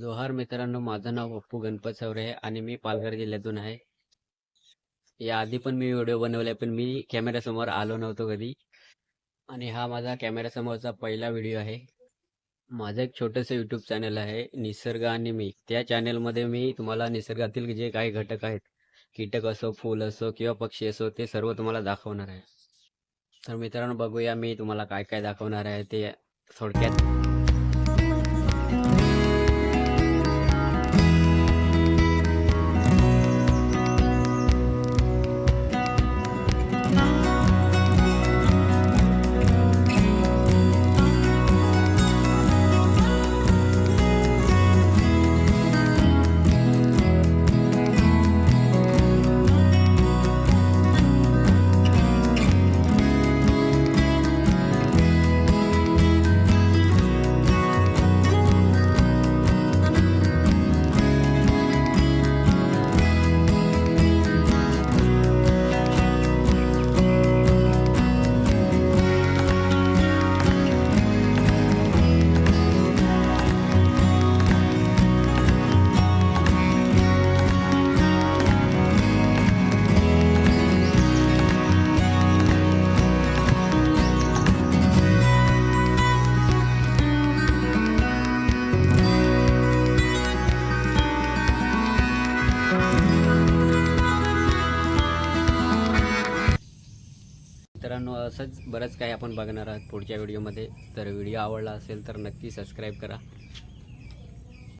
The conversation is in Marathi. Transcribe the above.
जोहार मित्रांनो माझं नाव पप्पू गणपत सवरे आहे आणि मी पालघर जिल्ह्यातून आहे. या आधी पण मी व्हिडिओ बनवले पण मी कॅमेऱ्यासमोर आलो नव्हतो कधी. आणि हा माझा कॅमेऱ्यासमोरचा पहिला व्हिडिओ आहे. माझं एक छोटंसं यूट्यूब चॅनल आहे निसर्ग आणि मी. त्या चॅनलमध्ये मी तुम्हाला निसर्गातील जे काही घटक आहेत कीटक असो फूल असो किंवा पक्षी असो ते सर्व तुम्हाला दाखवणार आहे. तर मित्रांनो बघूया मी तुम्हाला काय काय दाखवणार आहे ते थोडक्यात. मित्रांनो असंच बरंच काही आपण बघणार आहोत पुढच्या व्हिडिओमध्ये. तर व्हिडिओ आवडला असेल तर नक्की सबस्क्राईब करा.